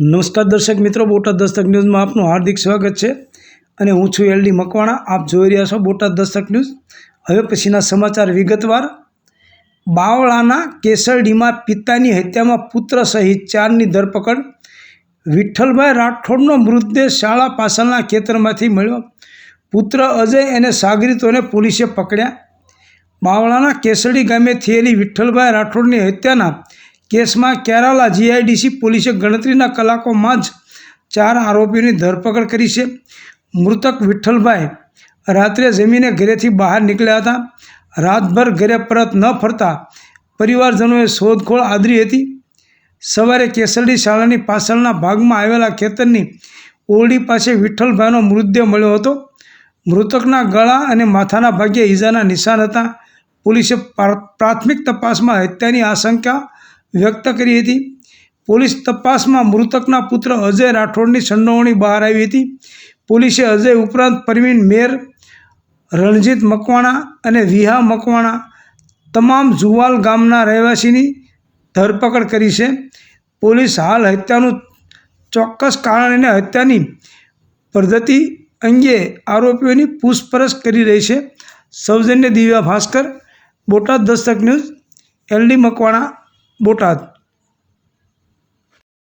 નમસ્કાર દર્શક મિત્રો, બોટાદ દસ્તક ન્યૂઝમાં આપનું હાર્દિક સ્વાગત છે અને હું છું એલડી મકવાણા. આપ જોઈ રહ્યા છો બોટાદ દસ્તક ન્યૂઝ. હવે પછીના સમાચાર વિગતવાર. બાવળાના કેસરડીમાં પિતાની હત્યામાં પુત્ર સહિત ચારની ધરપકડ. વિઠ્ઠલભાઈ રાઠોડનો મૃતદેહ શાળા પાછળના ખેતરમાંથી મળ્યો. પુત્ર અજય અને સાગરીતોને પોલીસે પકડ્યા. બાવળાના કેસરડી ગામે થયેલી વિઠ્ઠલભાઈ રાઠોડની હત્યાના કેસમાં કેરાલા જીઆઈડીસી પોલીસે ગણતરીના કલાકોમાં જ ચાર આરોપીઓની ધરપકડ કરી છે. મૃતક વિઠ્ઠલભાઈ રાત્રે જમીને ઘરેથી બહાર નીકળ્યા હતા. રાતભર ઘરે પરત ન ફરતા પરિવારજનોએ શોધખોળ આદરી હતી. સવારે કેસરડી શાળાની પાછળના ભાગમાં આવેલા ખેતરની ઓરડી પાસે વિઠ્ઠલભાઈનો મૃતદેહ મળ્યો હતો. મૃતકના ગળા અને માથાના ભાગે ઈજાના નિશાન હતા. પોલીસે પ્રાથમિક તપાસમાં હત્યાની આશંકા વ્યક્ત કરી હતી. પોલીસ તપાસમાં મૃતકના પુત્ર અજય રાઠોડની સંડોવણી બહાર આવી હતી. પોલીસે અજય ઉપરાંત પરવીન મેર, રણજીત મકવાણા અને વિહા મકવાણા તમામ જુવાલ ગામના રહેવાસીની ધરપકડ કરી છે. પોલીસ હાલ હત્યાનું ચોક્કસ કારણ અને હત્યાની પદ્ધતિ અંગે આરોપીઓની પૂછપરછ કરી રહી છે. સૌજન્ય દિવ્યા ભાસ્કર, બોટાદ દસ્તક ન્યૂઝ, એલડી મકવાણા. બોટાદ.